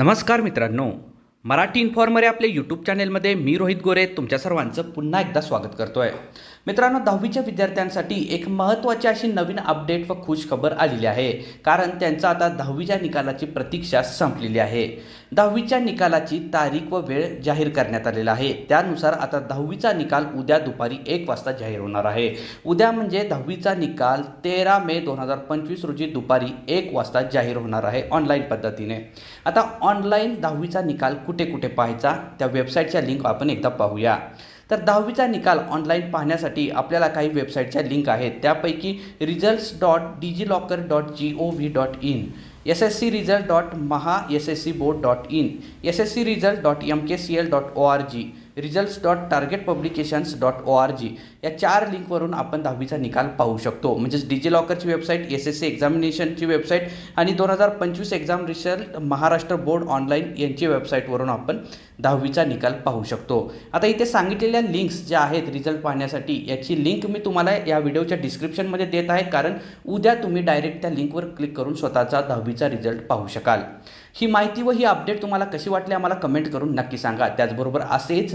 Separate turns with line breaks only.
नमस्कार मित्रांनो. मराठी इन्फॉर्मर या आपल्या यूट्यूब चॅनेलमध्ये मी रोहित गोरे तुमच्या सर्वांचं पुन्हा एकदा स्वागत करतो आहे मित्रांनो दहावीच्या विद्यार्थ्यांसाठी एक महत्त्वाची अशी नवीन अपडेट व खुश खबर आलेली आहे. कारण त्यांचा आता दहावीच्या निकालाची प्रतीक्षा संपलेली आहे. दहावीच्या निकालाची तारीख व वेळ जाहीर करण्यात आलेला आहे. त्यानुसार आता दहावीचा निकाल उद्या दुपारी एक वाजता जाहीर होणार आहे. उद्या म्हणजे दहावीचा निकाल तेरा मे दोन हजार पंचवीस रोजी दुपारी एक वाजता जाहीर होणार आहे ऑनलाईन पद्धतीने. आता ऑनलाईन दहावीचा निकाल कुठे कुठे पाहायचा त्या वेबसाईटच्या लिंक आपण एकदा पाहूया. तर दहावीचा निकाल ऑनलाईन पाहण्यासाठी आपल्याला काही वेबसाईटच्या लिंक आहेत. त्यापैकी results dot digi locker dot G O V dot in S S C result dot maha S S C board dot in S S C result dot M K C L dot O R G results dot target publications dot O R G या चार लिंकवरून आपण दहावीचा निकाल पाहू शकतो. म्हणजेच digi लॉकरची वेबसाईट एस एस सी एक्झामिनेशनची वेबसाईट आणि दोन हजार पंचवीस exam result Maharashtra board online यांची वेबसाईटवरून आपण दहावीचा निकाल पाहू शकतो. आता इथे सांगितलेल्या लिंक्स ज्या आहेत रिझल्ट पाहण्यासाठी याची लिंक मी तुम्हाला या व्हिडिओच्या डिस्क्रिप्शनमध्ये देत आहे कारण उद्या तुम्ही डायरेक्ट त्या लिंकवर क्लिक करून स्वतःचा दहावीचा रिझल्ट पाहू शकाल. ही माहिती व ही अपडेट तुम्हाला कशी वाटली आम्हाला कमेंट करून नक्की सांगा. त्याचबरोबर असेच